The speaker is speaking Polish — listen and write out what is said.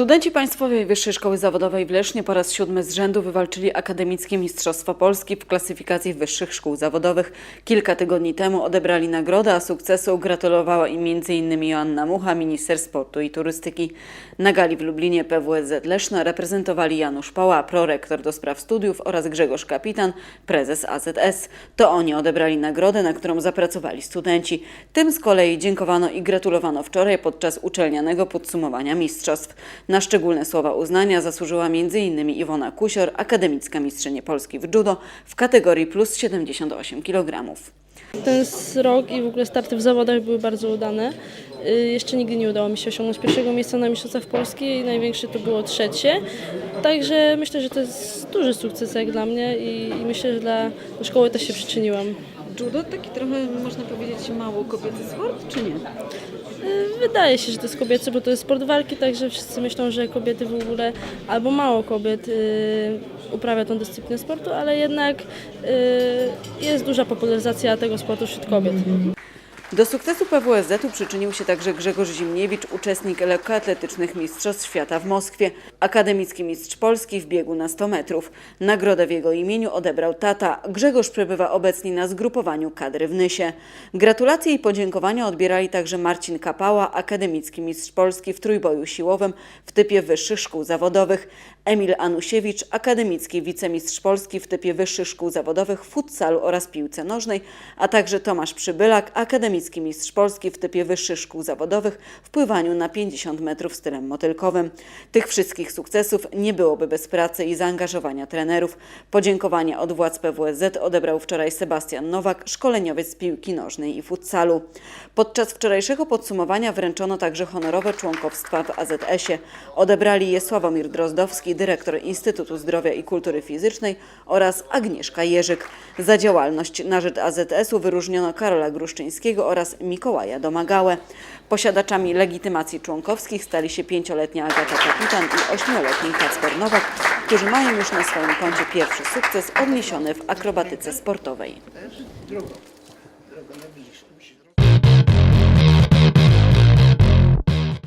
Studenci Państwowej Wyższej Szkoły Zawodowej w Lesznie po raz siódmy z rzędu wywalczyli Akademickie Mistrzostwo Polski w klasyfikacji wyższych szkół zawodowych. Kilka tygodni temu odebrali nagrodę, a sukcesu gratulowała im m.in. Joanna Mucha, minister sportu i turystyki. Na gali w Lublinie PWSZ Leszno reprezentowali Janusz Pała, prorektor do spraw studiów oraz Grzegorz Kapitan, prezes AZS. To oni odebrali nagrodę, na którą zapracowali studenci. Tym z kolei dziękowano i gratulowano wczoraj podczas uczelnianego podsumowania mistrzostw. Na szczególne słowa uznania zasłużyła m.in. Iwona Kusior, akademicka mistrzyni Polski w judo w kategorii plus 78 kg. Ten rok i w ogóle starty w zawodach były bardzo udane. Y, Jeszcze nigdy nie udało mi się osiągnąć pierwszego miejsca na Mistrzostwach Polski i największe to było trzecie. Także myślę, że to jest duży sukces jak dla mnie i, i myślę, że dla szkoły też się przyczyniłam. Judo taki trochę, można powiedzieć, mało kobiecy sport, czy nie? Y, Wydaje się, że to jest kobiecy, bo to jest sport walki, także wszyscy myślą, że kobiety w ogóle, albo mało kobiet y, uprawia tą dyscyplinę sportu, ale jednak y, jest duża popularyzacja tego sportu wśród kobiet. Do sukcesu PWSZ-u przyczynił się także Grzegorz Zimniewicz, uczestnik lekkoatletycznych Mistrzostw Świata w Moskwie, akademicki mistrz Polski w biegu na 100 metrów. Nagrodę w jego imieniu odebrał tata. Grzegorz przebywa obecnie na zgrupowaniu kadry w Nysie. Gratulacje i podziękowania odbierali także Marcin Kapała, akademicki mistrz Polski w trójboju siłowym w typie wyższych szkół zawodowych, Emil Anusiewicz, akademicki wicemistrz Polski w typie wyższych szkół zawodowych w futsalu oraz piłce nożnej, a także Tomasz Przybylak, akademicki mistrz Polski w typie wyższych szkół zawodowych w pływaniu na 50 metrów stylem motylkowym. Tych wszystkich sukcesów nie byłoby bez pracy i zaangażowania trenerów. Podziękowania od władz PWSZ odebrał wczoraj Sebastian Nowak, szkoleniowiec z piłki nożnej i futsalu. Podczas wczorajszego podsumowania wręczono także honorowe członkowstwa w AZS-ie. Odebrali je Sławomir Drozdowski, dyrektor Instytutu Zdrowia i Kultury Fizycznej oraz Agnieszka Jerzyk. Za działalność na rzecz AZS-u wyróżniono Karola Gruszczyńskiego oraz Mikołaja Domagałę. Posiadaczami legitymacji członkowskich stali się pięcioletnia Agata Kapitan i ośmioletni Kacper Nowak, którzy mają już na swoim koncie pierwszy sukces odniesiony w akrobatyce sportowej.